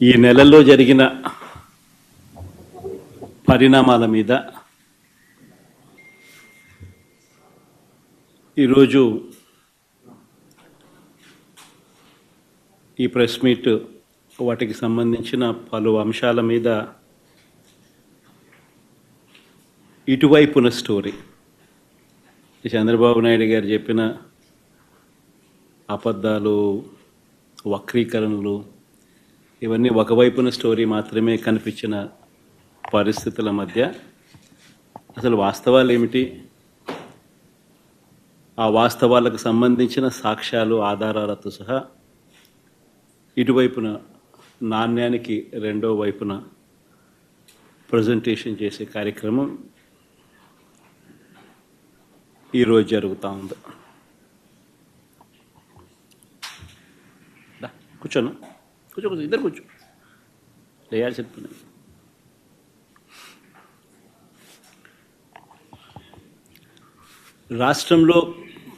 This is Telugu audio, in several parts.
ఈ నెలల్లో జరిగిన పరిణామాల మీద ఈరోజు ఈ ప్రెస్ మీట్ వాటికి సంబంధించిన పలు అంశాల మీద ఇటువైపున స్టోరీ. ఈ చంద్రబాబు నాయుడు గారు చెప్పిన అబద్ధాలు వక్రీకరణలు ఇవన్నీ ఒకవైపున స్టోరీ మాత్రమే కనిపించిన పరిస్థితుల మధ్య అసలు వాస్తవాలు ఏమిటి? ఆ వాస్తవాలకు సంబంధించిన సాక్ష్యాలు ఆధారాలతో సహా ఇటువైపున నాణ్యానికి రెండో వైపున ప్రజెంటేషన్ చేసే కార్యక్రమం ఈరోజు జరుగుతూ ఉంది. కూర్చోను. కూర్చో కూర్చో ఇద్దరు కూర్చో. లేయాల్సి పని రాష్ట్రంలో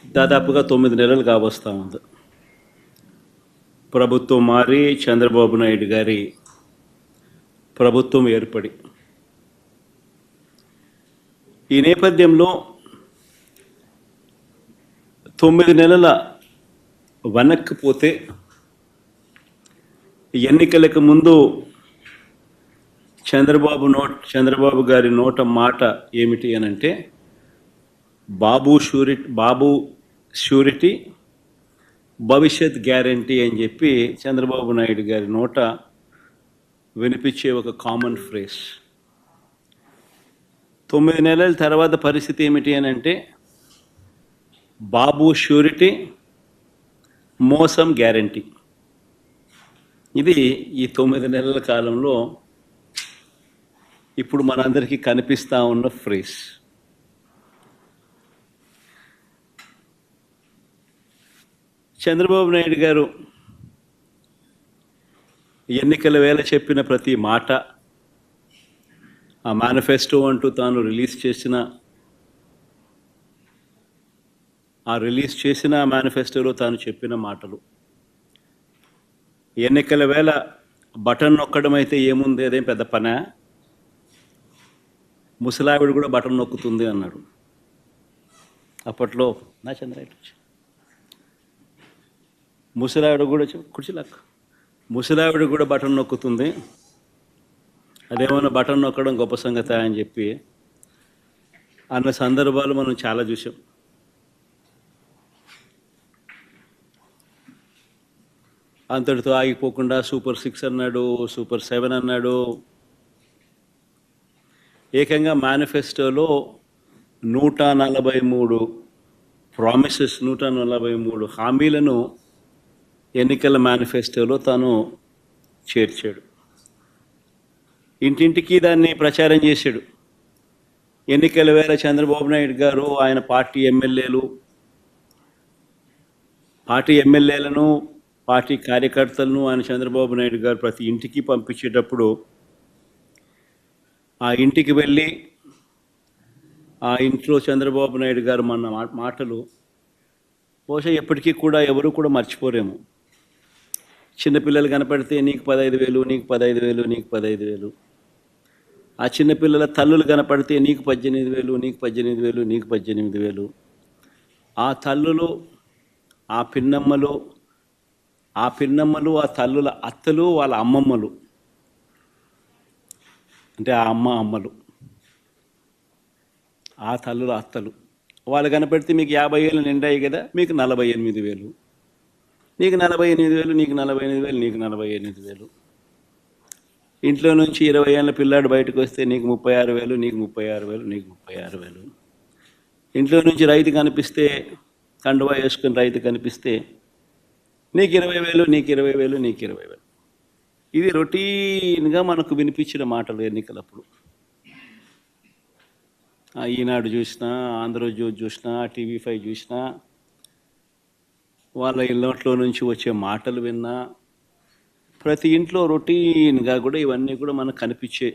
దాదాపుగా తొమ్మిది నెలలు కావస్తూ ఉంది. ప్రభుత్వం మారి చంద్రబాబు నాయుడు గారి ప్రభుత్వం ఏర్పడి. ఈ నేపథ్యంలో తొమ్మిది నెలల వెనక్కి పోతే ఎన్నికలకు ముందు చంద్రబాబు నోట్ చంద్రబాబు గారి నోట మాట ఏమిటి అని అంటే బాబు షూరిటీ బాబు షూరిటీ భవిష్యత్ గ్యారంటీ అని చెప్పి చంద్రబాబు నాయుడు గారి నోట వినిపించే ఒక కామన్ ఫ్రేస్ తొమ్మిది నెలల తర్వాత పరిస్థితి ఏమిటి అని అంటే బాబు షూరిటీ మోసం గ్యారంటీ. ఇది ఈ తొమ్మిది నెలల కాలంలో ఇప్పుడు మనందరికీ కనిపిస్తూ ఉన్న ఫ్రేస్ చంద్రబాబు నాయుడు గారు ఎన్నికల వేళ చెప్పిన ప్రతి మాట ఆ మేనిఫెస్టో అంటూ తాను రిలీజ్ చేసిన ఆ రిలీజ్ చేసిన మేనిఫెస్టోలో తాను చెప్పిన మాటలు. ఎన్నికల వేళ బటన్ నొక్కడం అయితే ఏముంది? అదేం పెద్ద పనా? ముసలావిడ కూడా బటన్ నొక్కుతుంది అన్నాడు. అప్పట్లో నా చంద్రాయుడు ముసలావిడ కూడా కుర్చీలాక్ ముసలావిడ కూడా బటన్ నొక్కుతుంది. అదేమన్నా బటన్ నొక్కడం గొప్ప సంగతి అని చెప్పి అన్న సందర్భాలు మనం చాలా చూసాం అంతటితో ఆగిపోకుండా సూపర్ సిక్స్ అన్నాడు సూపర్ సెవెన్ అన్నాడు. ఏకంగా మేనిఫెస్టోలో నూట నలభై మూడు ప్రామిసెస్ నూట నలభై మూడు హామీలను ఎన్నికల మేనిఫెస్టోలో తాను చేర్చాడు. ఇంటింటికి దాన్ని ప్రచారం చేశాడు. ఎన్నికల వేళ చంద్రబాబు నాయుడు గారు ఆయన పార్టీ ఎమ్మెల్యేలు పార్టీ ఎమ్మెల్యేలను పార్టీ కార్యకర్తలను ఆయన చంద్రబాబు నాయుడు గారు ప్రతి ఇంటికి పంపించేటప్పుడు ఆ ఇంటికి వెళ్ళి ఆ ఇంట్లో చంద్రబాబు నాయుడు గారు మన మా- మాటలు బహుశా ఎప్పటికీ కూడా ఎవరు కూడా మర్చిపోరేము. చిన్నపిల్లలు కనపడితే నీకు పదహైదు వేలు నీకు పదహైదు వేలు నీకు పదహైదు వేలు. ఆ చిన్నపిల్లల తల్లులు కనపడితే నీకు పద్దెనిమిది వేలు నీకు పద్దెనిమిది వేలు నీకు పద్దెనిమిది వేలు. ఆ తల్లులు ఆ పిన్నమ్మలు ఆ పిన్నమ్మలు ఆ తల్లుల అత్తలు వాళ్ళ అమ్మమ్మలు. అంటే ఆ అమ్మ అమ్మలు. ఆ తల్లుల అత్తలు. వాళ్ళు కనపెడితే మీకు యాభై ఏళ్ళు నిండాయి కదా మీకు నలభై ఎనిమిది వేలు. నీకు నలభై ఎనిమిది వేలు నీకు నలభై ఎనిమిది వేలు నీకు నలభై ఎనిమిది వేలు. ఇంట్లో నుంచి ఇరవై ఏళ్ళ పిల్లాడు బయటకు వస్తే నీకు ముప్పై ఆరు వేలు నీకు ముప్పై ఆరు వేలు నీకు ముప్పై ఆరు వేలు. ఇంట్లో నుంచి రైతు కనిపిస్తే కండువా వేసుకుని రైతు కనిపిస్తే నీకు ఇరవై వేలు నీకు ఇరవై వేలు నీకు ఇరవై వేలు. ఇది రొటీన్గా మనకు వినిపించిన మాటలు ఎన్నికలప్పుడు. ఈనాడు చూసినా ఆంధ్రజ్యోతి చూసినా టీవీ ఫైవ్ చూసినా వాళ్ళ ఇళ్ళట్లో నుంచి వచ్చే మాటలు విన్నా ప్రతి ఇంట్లో రొటీన్గా కూడా ఇవన్నీ కూడా మనకు కనిపించే